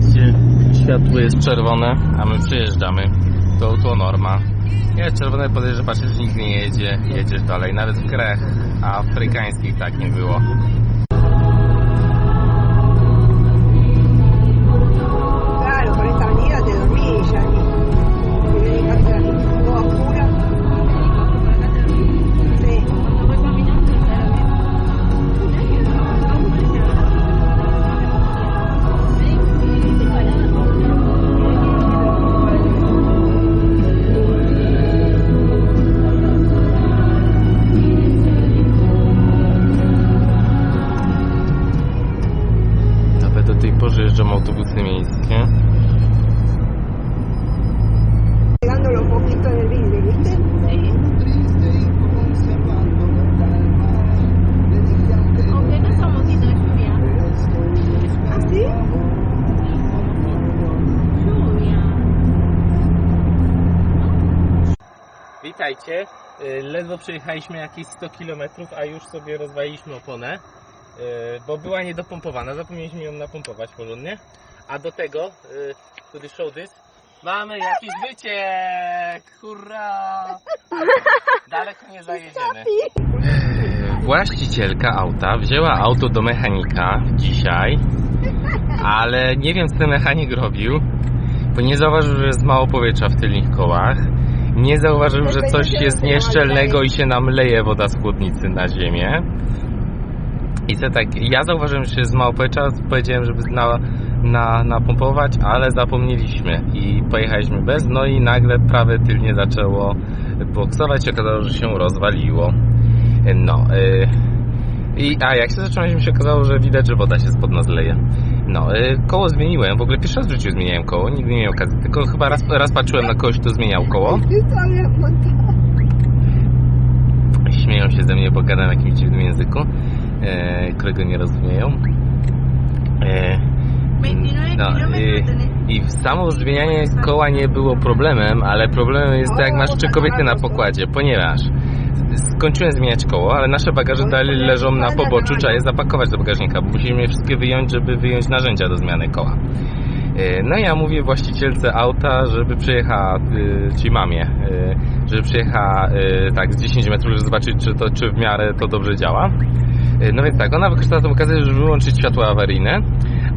Gdzie światło jest czerwone, a my przejeżdżamy. To to norma. Jest czerwone, podejrzewasz, że nikt nie jedzie, jedziesz dalej. Nawet w krajach afrykańskich tak nie było. ¿Viste? Aunque no es famosito de lluvia. ¿Así? Lluvia. Witajcie. Y, Ledwo przejechaliśmy jakieś 100 km, a już sobie rozwaliliśmy oponę, bo była niedopompowana. Zapomnieliśmy ją napompować porządnie. A do tego, y, który show this, mamy jakiś wyciek! Hurra! Daleko nie zajedziemy. Właścicielka auta wzięła auto do mechanika dzisiaj, ale nie wiem co ten mechanik robił, bo nie zauważył, że jest mało powietrza w tylnych kołach. Nie zauważył, że coś jest nieszczelnego i się nam leje woda z chłodnicy na ziemię. I co tak, ja zauważyłem, że jest mało powietrza, powiedziałem, żeby na, na, napompować, ale zapomnieliśmy i pojechaliśmy bez, no i nagle prawe tylnie zaczęło boksować, się okazało, że się rozwaliło. No, y, i, a jak się zatrzymaliśmy, się okazało, że widać, że woda się spod nas leje. No, y, koło zmieniłem, w ogóle pierwszy raz w życiu zmieniałem koło, nigdy nie miałem okazji, tylko chyba raz, raz patrzyłem na kogoś, kto zmieniał koło. Śmieją się ze mnie, bo gadam jakimś dziwnym języku, którego nie rozumieją. E, 29 no. I w samo zmienianie koła nie było problemem, ale problemem jest to, jak masz trzy kobiety na pokładzie, ponieważ skończyłem zmieniać koło, ale nasze bagaże dalej leżą na poboczu, trzeba je zapakować do bagażnika, bo musimy je wszystkie wyjąć, żeby wyjąć narzędzia do zmiany koła. E, No i ja mówię właścicielce auta, żeby przyjechała, ci mamie, żeby przyjechała tak z 10 metrów, żeby zobaczyć, czy to czy w miarę to dobrze działa. Y, No więc tak, ona wykorzystała tę okazję, żeby wyłączyć światła awaryjne,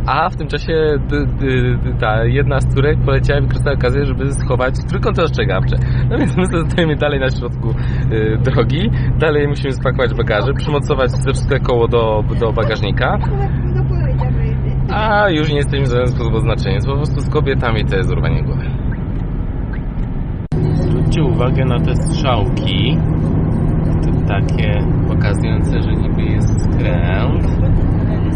a w tym czasie d, d, d, ta jedna z córek poleciała i wykorzystała okazję, żeby schować trójkąty ostrzegawcze. No więc my zostajemy dalej na środku y, drogi, dalej musimy spakować bagaże, przymocować zepsute koło do, do bagażnika, reírme. a już nie jesteśmy w żaden sposób oznaczeni. Po prostu z kobietami to jest urwanie głowy. Zwróćcie uwagę na te strzałki. To takie pokazujące, że niby jest skręt.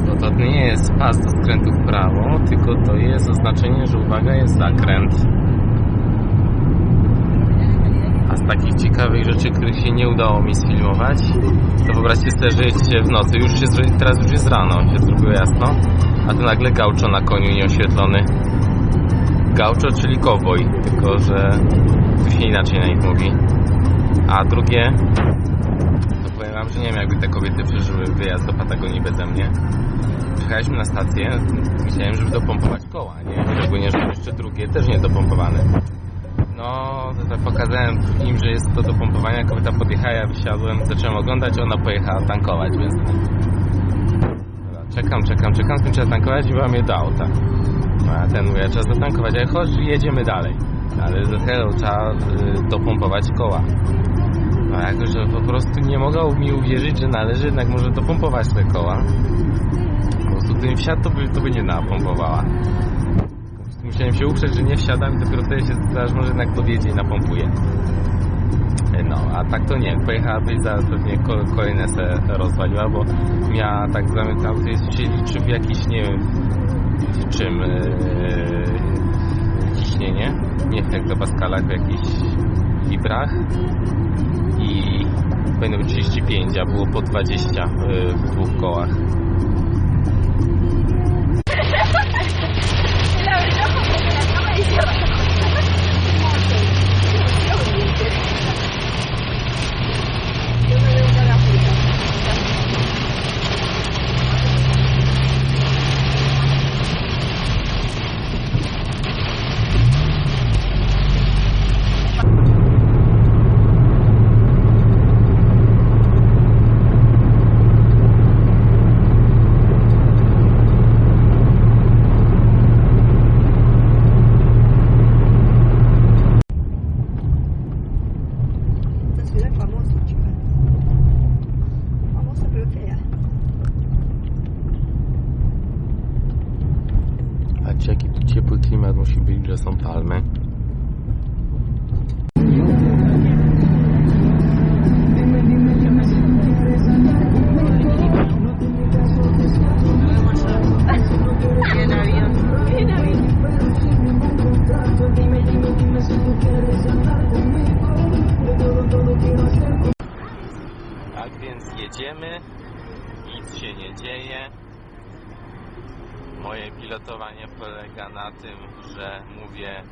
Bo to nie jest pas do skrętu w prawo, tylko to jest oznaczenie, że uwaga, jest zakręt. A z takich ciekawych rzeczy, których się nie udało mi sfilmować, to wyobraźcie sobie, że jedziecie w nocy, już się, teraz już jest rano, się zrobiło jasno, a tu nagle gauczo na koniu nieoświetlony. Gauczo, czyli kowboj, tylko że tu się inaczej na nich mówi. A drugie, to powiem wam, że nie wiem jakby te kobiety przeżyły wyjazd do Patagonii beze mnie. Przyjechaliśmy na stację, myślałem, żeby dopompować koła, nie? Szczególnie, że jeszcze drugie też nie dopompowane. No, tak pokazałem im, że jest to do pompowania. Kobieta podjechała, ja wysiadłem, zacząłem oglądać, ona pojechała tankować, więc. Czekam, czekam, czekam, skończyła tankować i była mnie do auta. No, a ten mówi, trzeba zatankować, ale chodź, jedziemy dalej. Ale za chwilę trzeba y, dopompować koła. Jako, że po prostu nie mogą mi uwierzyć, że należy jednak może dopompować te koła. Po prostu gdybym wsiadł, to by, to by nie napompowała. Musiałem się uprzeć, że nie wsiadam i dopiero wtedy się zdarza, może jednak podjedzie i napompuje. No, a tak to nie. Pojechałabyś za pewnie ko- kolejne se rozwaliła, bo miała tak zamykał, to jest się liczy w jakiś, nie wiem, w czym yy, ciśnienie, nie w hektopaskalach, w jakichś librach i być 35, a było po 20 yy, w dwóch kołach. Jedziemy, nic się nie dzieje. Moje pilotowanie polega na tym, że mówię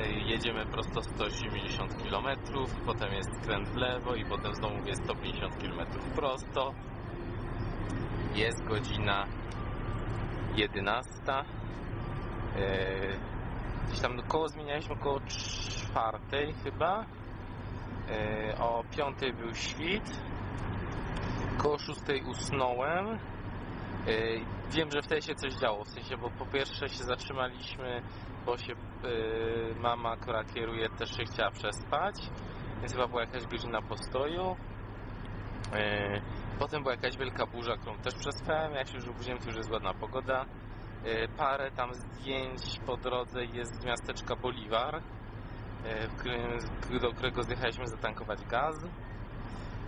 e, jedziemy prosto 180 km, potem jest skręt w lewo i potem znowu mówię 150 km prosto. Jest godzina 11. E, Gdzieś tam koło zmienialiśmy około czwartej chyba. E, O piątej był świt. Koło szóstej usnąłem. E, Wiem, że wtedy się coś działo. W sensie, bo po pierwsze się zatrzymaliśmy, bo się e, mama, która kieruje, też się chciała przespać. Więc chyba była jakaś godzina postoju. Potem była jakaś wielka burza, którą też przespałem. Jak się już obudziłem, to już jest ładna pogoda. Parę tam zdjęć po drodze jest z miasteczka Bolivar, do którego zjechaliśmy zatankować gaz.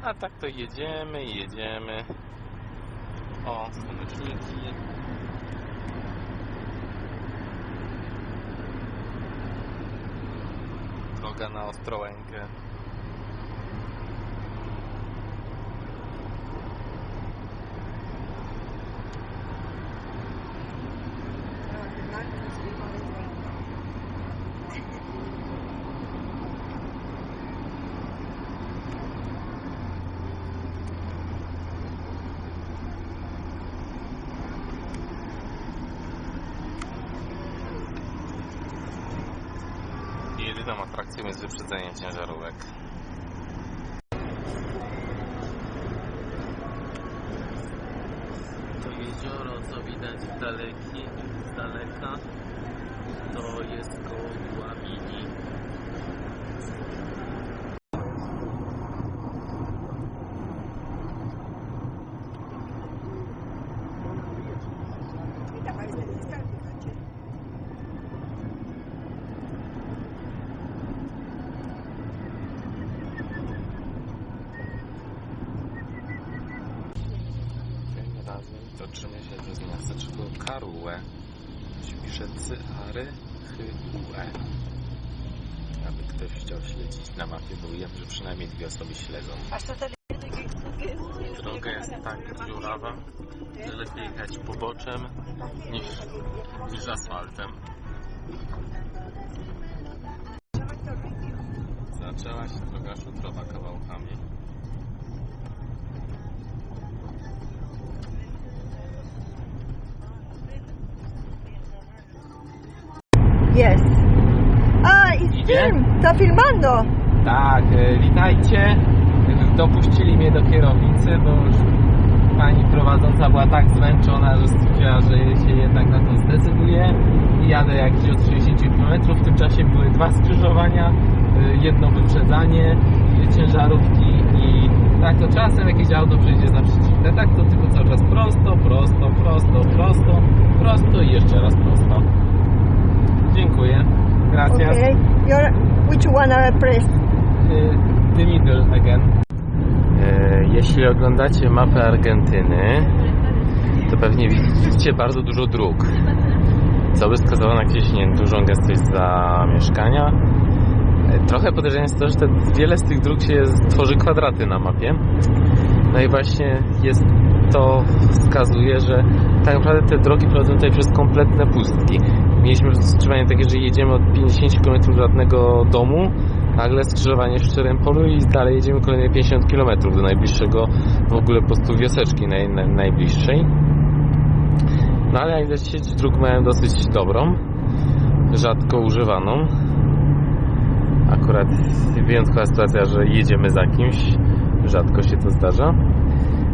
A tak to jedziemy, jedziemy. O, słoneczniki. Droga na Ostrołękę. Wyprzedzenie ciężarówek. To jezioro, co widać z, daleki, z daleka, to jest koło Dławini. Mira, parece fiscal, fíjate. Tym razem toczymy się przez miasteczko Karue. Się pisze Cyary Hyue. Aby ktoś chciał śledzić na mapie, bo wiem, że przynajmniej dwie osoby śledzą. Hasta te Droga jest tak dziurawa, że lepiej jechać poboczem niż, niż asfaltem. Zaczęła się droga szutrowa kawałkami. Yes. Ah, it's Idzie? film. Está filmando. Tak, e, witajcie. Dopuścili mnie do kierownicy, bo już pani prowadząca była tak zmęczona, że stwierdziła, że się jednak na to zdecyduje. I jadę jakieś od 60 km. W tym czasie były dwa skrzyżowania, e, jedno wyprzedzanie e, ciężarówki i tak to czasem jakieś auto przyjdzie z naprzeciwka. Tak to tylko cały czas prosto, prosto, prosto, prosto, prosto i jeszcze raz prosto. Dziękuję. Gracias. Okay. You're, which one I press? Y, The middle again. E, Jeśli oglądacie mapę Argentyny, to pewnie widzicie bardzo dużo dróg. Co by wskazywało na jakieś nie, dużą gęstość zamieszkania. Trochę podejrzenie jest to, że te, wiele z tych dróg się tworzy kwadraty na mapie. No i właśnie jest to wskazuje, że tak naprawdę te drogi prowadzą tutaj przez kompletne pustki. Mieliśmy wstrzymanie takie, że jedziemy od 50 km do żadnego domu, nagle skrzyżowanie w szczerym polu i dalej jedziemy kolejne 50 km do najbliższego w ogóle po prostu wioseczki naj, naj, najbliższej. No ale jak widać sieć dróg mają dosyć dobrą, rzadko używaną. Akurat wyjątkowa sytuacja, że jedziemy za kimś, rzadko się to zdarza.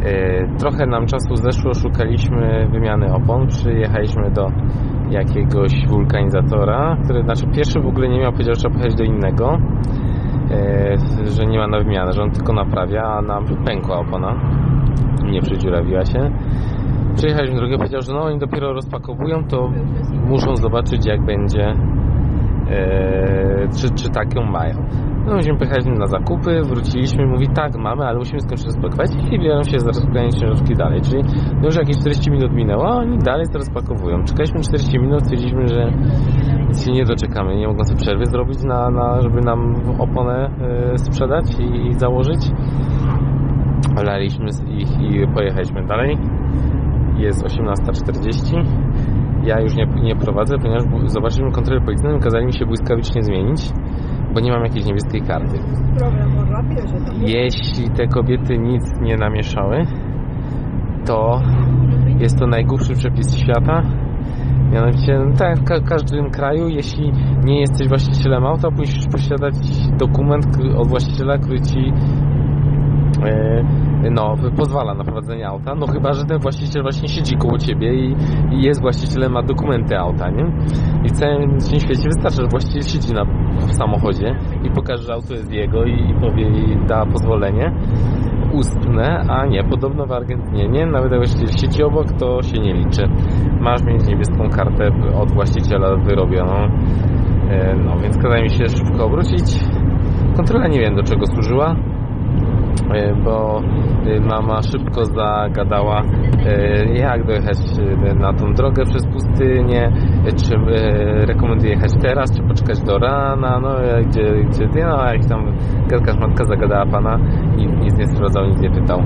E, Trochę nam czasu zeszło, szukaliśmy wymiany opon, przyjechaliśmy do jakiegoś wulkanizatora, który, znaczy pierwszy w ogóle nie miał, powiedział, że trzeba pojechać do innego, e, że nie ma na wymianę, że on tylko naprawia, a nam pękła opona, nie przedziurawiła się. Przyjechaliśmy do drugiego, powiedział, że no oni dopiero rozpakowują, to muszą zobaczyć jak będzie, e, czy, czy tak ją mają. No myśmy pojechaliśmy na zakupy, wróciliśmy, mówi tak, mamy, ale musimy skończyć rozpakować i biorą się za rozpakowanie ciężarówki dalej, czyli już jakieś 40 minut minęło, a oni dalej to rozpakowują. Czekaliśmy 40 minut, stwierdziliśmy, że się nie doczekamy, nie mogą sobie przerwy zrobić, na, na, żeby nam oponę e, sprzedać i, i założyć. Olaliśmy z ich i pojechaliśmy dalej. Jest 18.40. Ja już nie, nie prowadzę, ponieważ zobaczyliśmy kontrolę policyjną i kazali mi się błyskawicznie zmienić, bo nie mam jakiejś niebieskiej karty. Jeśli te kobiety nic nie namieszały, to jest to najgłupszy przepis świata. Mianowicie, no tak, w ka- każdym kraju, jeśli nie jesteś właścicielem auta, musisz posiadać dokument od właściciela, który ci no, pozwala na prowadzenie auta. No chyba, że ten właściciel właśnie siedzi koło ciebie i, i jest właścicielem, ma dokumenty auta, nie? I w całym świecie wystarczy, że właściciel siedzi na, w samochodzie i pokaże, że auto jest jego i, i powie, i da pozwolenie ustne, a nie, podobno w Argentynie nie, nawet właściciel siedzi obok, to się nie liczy. Masz mieć niebieską kartę od właściciela wyrobioną. E, No, więc kazali mi się szybko obrócić. Kontrola nie wiem do czego służyła, e, bo e, mama szybko zagadała, e, jak dojechać e, na tą drogę przez pustynię, e, czy e, rekomenduję jechać teraz, czy poczekać do rana, no e, gdzie, gdzie no jak tam gadka matka zagadała pana i nic nie sprawdzał, nic nie pytał.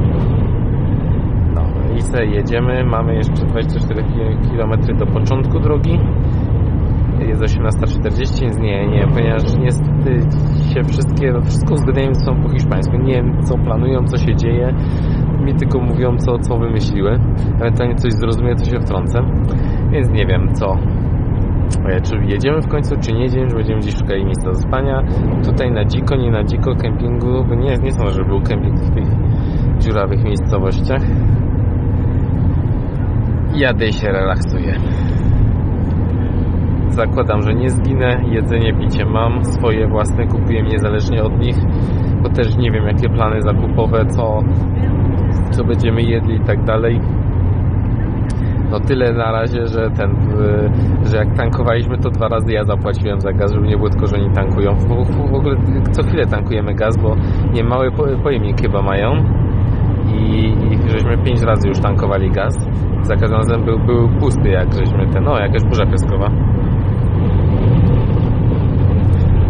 No i sobie jedziemy, mamy jeszcze 24 km do początku drogi. Jest 18.40, więc nie, nie, ponieważ niestety się wszystkie, wszystko uzgadniają ze sobą po hiszpańsku. Nie wiem, co planują, co się dzieje. Mi tylko mówią, co, co wymyśliły. Ewentualnie coś zrozumie, to się wtrącę. Więc nie wiem, co. E, Czy jedziemy w końcu, czy nie jedziemy, czy będziemy gdzieś szukali miejsca do spania. Tutaj na dziko, nie na dziko, kempingu. bo Nie, nie sądzę, że był kemping w tych dziurawych miejscowościach. Jadę i się relaksuję. Zakładam, że nie zginę. Jedzenie, picie mam. Swoje własne kupuję niezależnie od nich, bo też nie wiem, jakie plany zakupowe, co, co będziemy jedli i tak dalej. No tyle na razie, że ten, że jak tankowaliśmy, to dwa razy ja zapłaciłem za gaz, żeby nie było tylko, że oni tankują. W, w, w ogóle co chwilę tankujemy gaz, bo nie małe po- pojemnik chyba mają i, i żeśmy pięć razy już tankowali gaz. Za każdym razem był, był pusty, jak żeśmy ten, no jakaś burza piaskowa.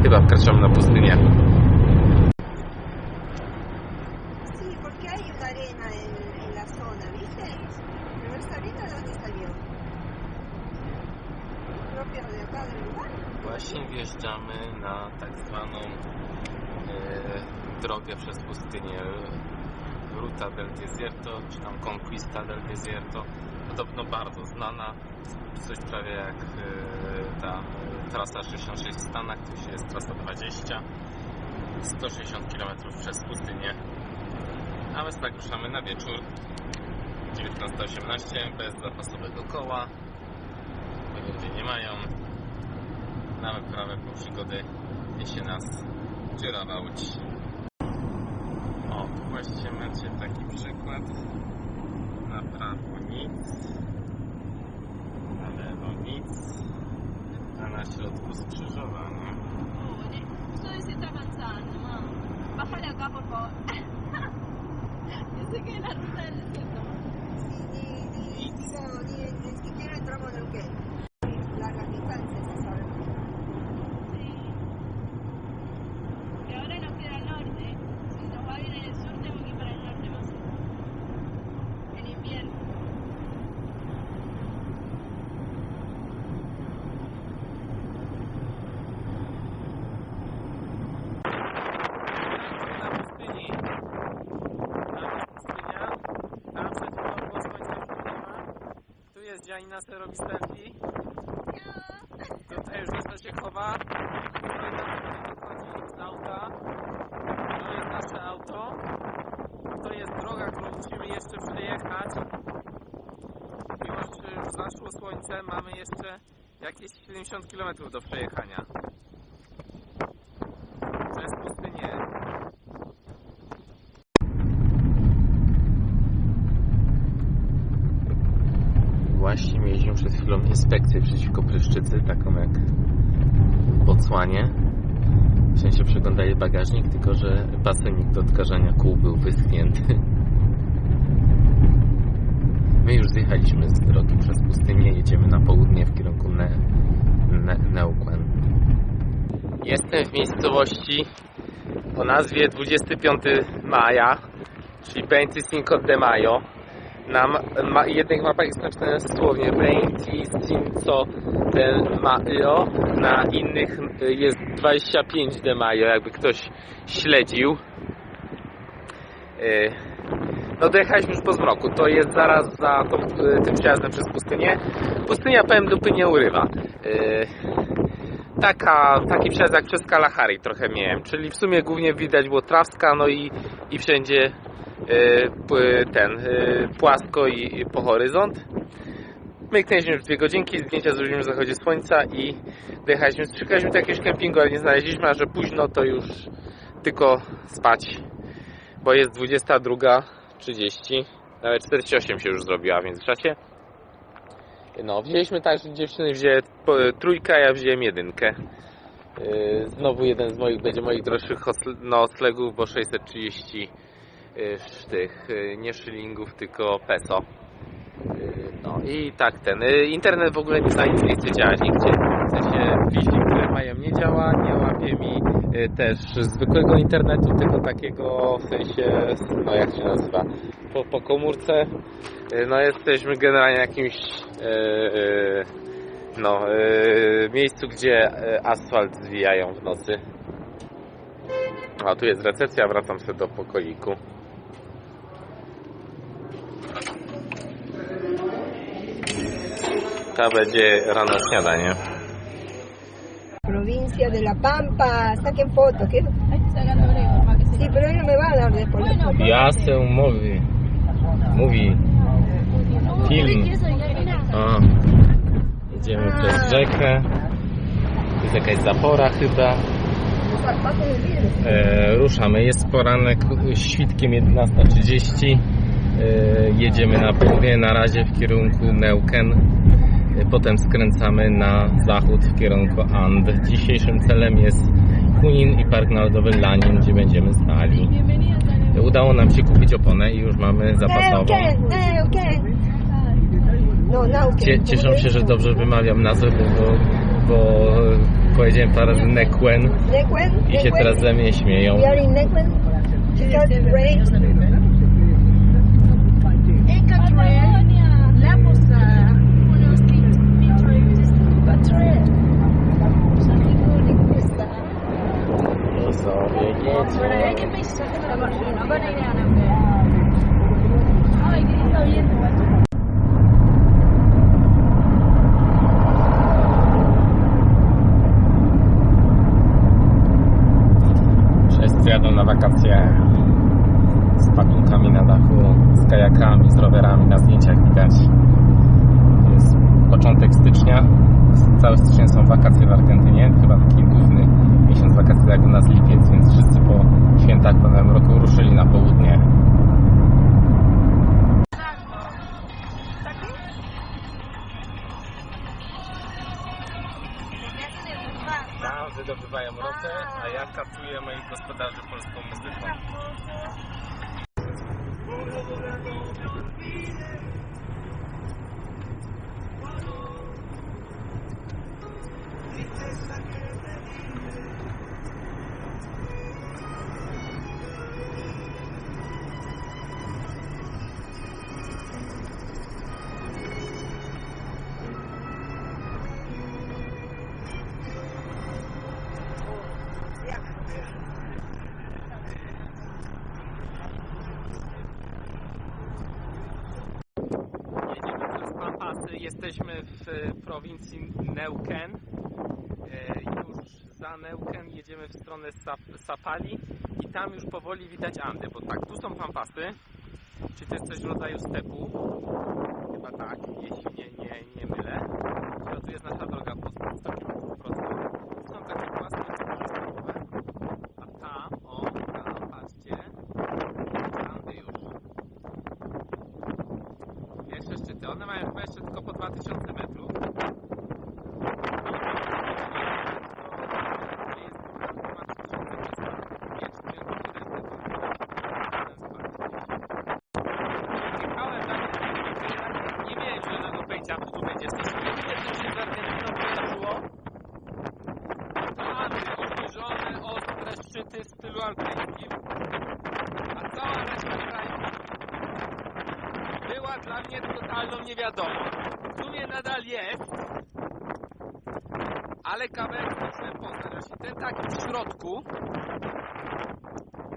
Chyba wkraczamy na pustynię. Sí, porque hay una arena en, en la zona, ¿viste? Pero esa arena, ¿de dónde salió? ¿Propia de acá del lugar? Właśnie wjeżdżamy na tak zwaną e, drogę przez pustynię Ruta del Desierto, czy tam Desierto. Podobno bardzo znana, coś prawie jak e, ta trasa 66 w Stanach, się jest trasa 20, 160 km przez pustynię. A my tak ruszamy na wieczór 19.18 bez zapasowego koła, bo ludzie nie mają na wyprawę po przygody niesie nas dziurawa łódź. O, właśnie macie taki przykład. Na prawo nic, na lewo nic, a na środku skrzyżowanie. Está avanzando, mamá. Bájale acá, por favor. Yo sé que la ruta del desierto. Sí, ni, ni, digo, ni, ni siquiera entramos en Neuquén. Largas distancias, se sabe. Sí. Que ahora nos queda al norte. Si nos va bien en el sur, tenemos que ir para el norte más. En invierno. na pustyni. Tam jest pustynia. Tam przed chwilą było słońce, już tu nie ma. Dzianina, se robi selfie. Tutaj już Lisa się chowa. Wychodzi z auta. To jest nasze auto. To jest droga, którą musimy jeszcze przejechać. Mimo, już zaszło słońce, mamy jeszcze jakieś 70 km do przejechania. Przez pustynię. Właśnie mieliśmy przed chwilą inspekcję przeciwko pryszczycy, taką jak w Botswanie. W sensie przeglądali bagażnik, tylko że basenik do odkażania kół był wyschnięty. My już zjechaliśmy z drogi przez pustynię, jedziemy na południe w kierunku ne, ne. Jestem w miejscowości o nazwie 25 maja czyli 25 de Mayo. Na ma, jednych mapach jest napisane słownie 25 de Mayo, na innych y, jest 25 de Mayo, jakby ktoś śledził. Y, No dojechaliśmy już po zmroku, to jest zaraz za tą, y, tym przejazdem przez pustynię. Pustynia powiem dupy nie urywa. Taka, taki przejazd jak przez Kalahari trochę miałem, czyli w sumie głównie widać było Trawska, no i, i wszędzie ten, y, płasko i, po horyzont. Myknęliśmy już dwie godzinki, zdjęcia zrobiliśmy w zachodzie słońca i dojechaliśmy, szukaliśmy tu jakiegoś kempingu, ale nie znaleźliśmy, a że późno to już tylko spać, bo jest 22.30, nawet 48 się już zrobiła w międzyczasie. No, wzięliśmy tak, że dziewczyny wzięły trójkę, ja wziąłem jedynkę. Yy, znowu jeden z moich będzie moich droższych noclegów, bo 630 yy, tych, yy, nie szylingów, tylko peso. Yy, no i tak ten. Internet w ogóle nie za nic nie chce działać nigdzie. W sensie Wi-Fi, które mają nie działa, nie łapie mi też zwykłego internetu, tylko takiego w sensie, no jak się nazywa, po, po komórce. No jesteśmy generalnie jakimś no, miejscu, gdzie asfalt zwijają w nocy. A tu jest recepcja, wracam sobie do pokoiku. To będzie rano śniadanie. Provincia de La Pampa, saquen fotos. ¿qué? Sí, pero él no me va a dar después. Ja se mówi. Mówi. Film. A. Idziemy przez rzekę. Jest jakaś zapora chyba. E, ruszamy. Jest poranek świtkiem 11.30. E, jedziemy na południe na razie w kierunku Neuken. Potem skręcamy na zachód w kierunku And. Dzisiejszym celem jest Hunin i Park Narodowy Lanin, gdzie będziemy stali. Udało nam się kupić oponę i już mamy zapasową. No. Cie, ¿Cómo cieszę się, że dobrze wymawiam nazwę, bo, bo, bo powiedziałem parę razy Nekwen i się teraz ze mnie śmieją. We are in Neuquén. Church Race. Patagonia. La Posada. Unos Pinterest. Patrón. Cuesta. I sobie Pero hay que jedzie. pensar que la Barcelona van a ir a Neuquén. Ay, qué lindo viento. Wszyscy jadą na wakacje z pakunkami na dachu, z kajakami, z rowerami. Na zdjęciach widać. Początek stycznia. Cały styczeń są wakacje w Argentynie. Chyba taki główny miesiąc wakacji jak u nas lipiec, więc wszyscy po świętach po nowym roku ruszyli na południe. Tam wydobywają ropę, a ja katuję moich gospodarzy polską muzyką. Prowincji Neuquén. E, Już za Neuquén jedziemy w stronę Sap- Sapali i tam już powoli widać Andy, bo tak, tu są Pampasy, czyli to jest coś w rodzaju stepu. Chyba tak, jeśli nie, nie, nie mylę. Czyli tu jest nasza droga po, po, po prostu. Tu są takie płaskie stepowe. A tam, o, tam, patrzcie, Andy już. Pierwsze szczyty. One mają chyba jeszcze tylko po 2000 metrów. Jechałem na nie miałem zielonego pojęcia, co tu będzie. Z tego co się z Argentyną wydarzyło, tam zbliżone, ostre szczyty w stylu alpejskim, a cała reszta kraju pozostała dla mnie totalną niewiadomą. W sumie nadal jest, ale kawałek muszę poznać. Właśnie ten taki w środku,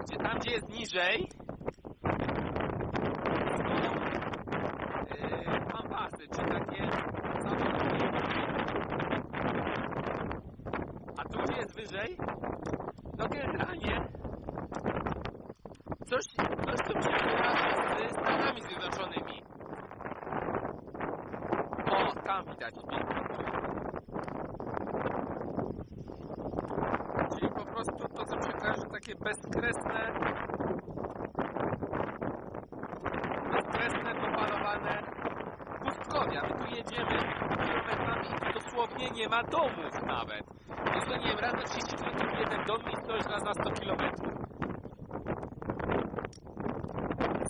gdzie tam, gdzie jest niżej, są yy, pampasy, czy takie zawody. A tu, gdzie jest wyżej, no generalnie coś, coś tu mi się kojarzy z Stanami Zjednoczonymi. O, tam widać pięknie. Czyli po prostu to, co kojarzy, takie bezkresne bezkresne, popalowane pustkowia. My tu jedziemy kilometrami i dosłownie nie ma domów nawet. To nie wiem, raz na 30 km jeden dom stoisz raz na 100 km.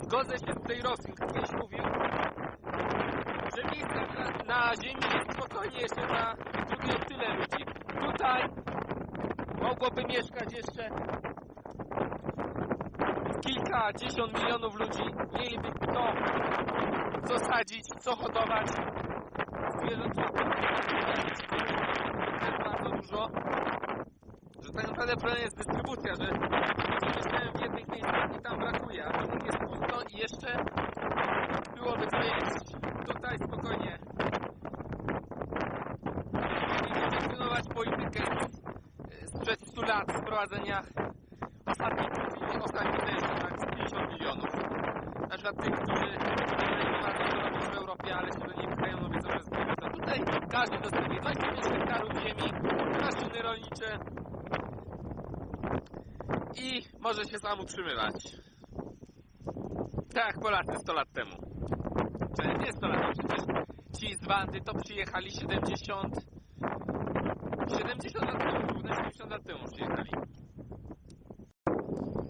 Zgodzę się z tej Rosji, kiedyś mówił, że miejsce na, na ziemi jest spokojnie jeszcze na drugie tyle ludzi. Tutaj mogłoby mieszkać jeszcze kilkadziesiąt milionów ludzi. Mieliby kto, co sadzić, co hodować. Zwierząt jest bardzo dużo. Że tak naprawdę problem jest że ludzie mieszkają w jednych miejscach i tam brakuje, a w innych jest pusto i jeszcze byłoby co jeść. Tutaj spokojnie. Mieliśmy kontynuować politykę z- sprzed 100 lat wprowadzenia ostatnich, ostatnich też tak z 50 milionów. Na przykład tych, którzy nie bardzo to robią w Europie, ale się do niej pchają, no wiedzą, że jest to tutaj każdy dostanie 25 hektarów ziemi, maszyny rolnicze i może się sam utrzymywać. Tak Polacy 100 lat temu. Czy nie 100 lat, przecież ci z Wandy to przyjechali 70 70 lat temu, równe 70 lat temu przyjechali.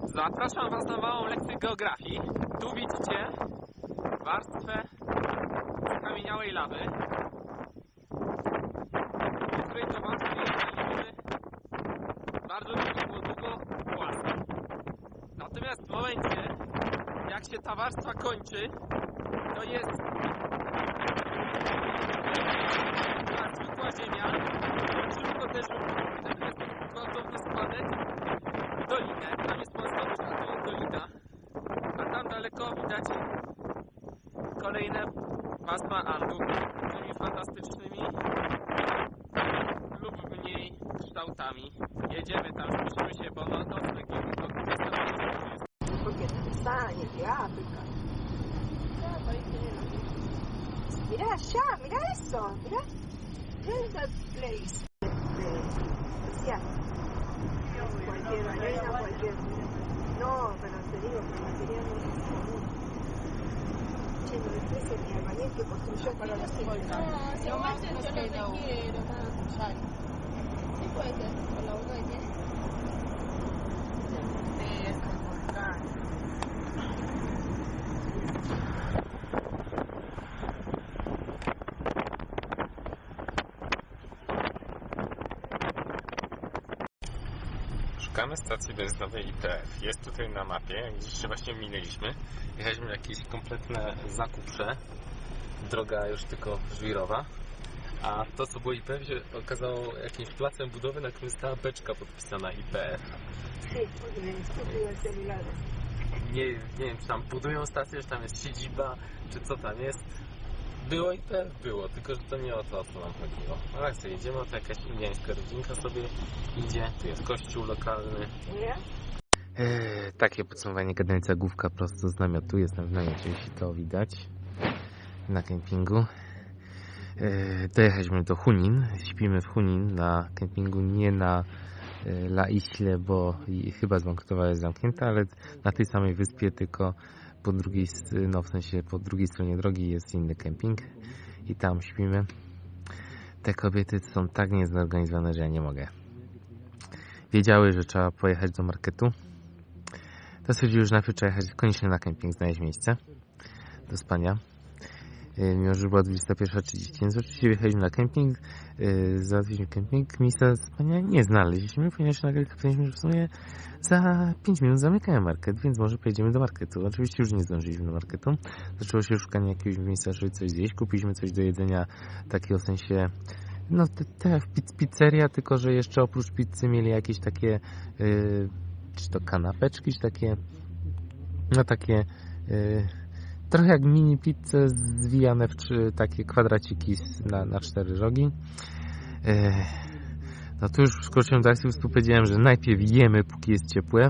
Zapraszam Was na małą lekcję geografii. Tu widzicie warstwę skamieniałej lawy, po której to warstwie jeździliśmy bardzo długo, było długo płasko. Natomiast w momencie, jak się ta warstwa kończy, to jest taka zwykła ziemia, szybko uderzył, wtedy jest gwałtowny spadek w dolinę. Tam jest płaskowyż, a tu jest dolina. A tam daleko widać kolejne pasma Andów, tymi fantastycznymi lub mniej kształtami. Jedziemy tam, śpieszymy się, bo no, nocleg jest do 20 jest Porque Tanzania, de África. Mira allá, mira eso, mira. Mira that place. De, decía, cualquier arena, cualquier. No, pero te digo que el material no es común. Che, no me expresa ni albañil que construyó para la cinta. No, más yo no te quiero. Sí puede ser, con la boca que tiene. Sí, Szukamy stacji benzynowej IPF. Jest tutaj na mapie, jak widzicie właśnie minęliśmy. Jechaliśmy jakieś kompletne zakuprze. Droga już tylko żwirowa. A to co było IPF się okazało jakimś placem budowy, na którym stała beczka podpisana IPF. Nie, nie wiem czy tam budują stację, czy tam jest siedziba, czy co tam jest. Było IPF, było, tylko że to nie o to, o co nam chodziło. A jak sobie jedziemy, to jakaś indiańska rodzinka sobie idzie, tu jest kościół lokalny, Mira. Eee, takie podsumowanie gadająca główka prosto z namiotu. Jest na namiocie, jeśli to widać. Na kempingu. Eee, dojechaliśmy do Hunin. Śpimy w Hunin na kempingu, nie na e, La Isle, bo i- chyba zbankrutowała jest zamknięta, ale na tej samej wyspie, tylko po drugiej, no w sensie po drugiej stronie drogi jest inny kemping i tam śpimy. Te kobiety są tak niezorganizowane, że ja nie mogę. Wiedziały, że trzeba pojechać do marketu, to stwierdził, że najpierw trzeba jechać koniecznie na kemping, znaleźć miejsce do spania. E, mimo że była 21.30, więc oczywiście wjechaliśmy na kemping, e, załatwiliśmy kemping, miejsca spania nie znaleźliśmy, ponieważ nagle kapnęliśmy, że w sumie za 5 minut zamykają market, więc może pojedziemy do marketu. Oczywiście już nie zdążyliśmy do marketu. Zaczęło się szukanie jakiegoś miejsca, żeby coś zjeść. Kupiliśmy coś do jedzenia, takiego w sensie, no te pizz- pizzeria, tylko że jeszcze oprócz pizzy mieli jakieś takie, yy, czy to kanapeczki, czy takie, no takie, yy, trochę jak mini pizze zwijane w trzy takie kwadraciki na, na cztery rogi. Yy, no tu już wskoczyłem do akcji, po powiedziałem, że najpierw jemy, póki jest ciepłe,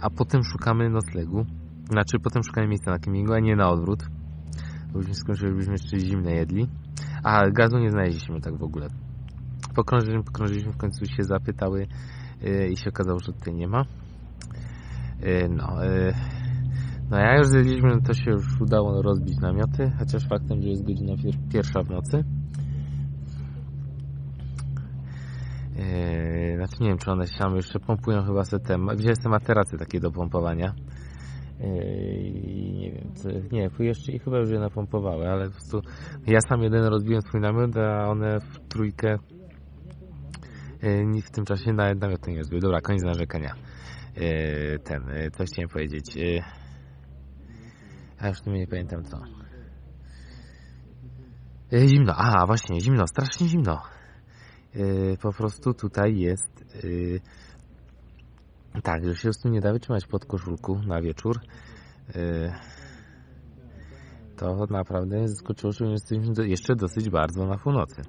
a potem szukamy noclegu. Znaczy, potem szukamy miejsca na kempingu, a nie na odwrót. Bo byśmy skończyli, byśmy jeszcze zimne jedli. A gazu nie znaleźliśmy tak w ogóle. Pokrążyliśmy, pokrążyliśmy, w końcu się zapytały yy, i się okazało, że tutaj nie ma. Yy, no, yy, no jak już zjedliśmy, to się już udało rozbić namioty, chociaż faktem, że jest godzina pier- pierwsza w nocy. Yy, znaczy nie wiem, czy one się tam jeszcze pompują chyba se te, gdzie są materacy takie do pompowania. Yy, nie wiem, co, nie, jeszcze i chyba już je napompowały, ale po prostu ja sam jeden rozbiłem swój namiot, a one w trójkę yy, w tym czasie nawet namiotu nie rozbiły. Dobra, koniec narzekania. Yy, ten, yy, coś chciałem powiedzieć. A już nie pamiętam co. Yy, zimno, a właśnie, zimno, strasznie zimno. Yy, po prostu tutaj jest yy, tak, że się po prostu nie da wytrzymać pod koszulku na wieczór. To naprawdę zaskoczyło, do- jeszcze dosyć bardzo na północy.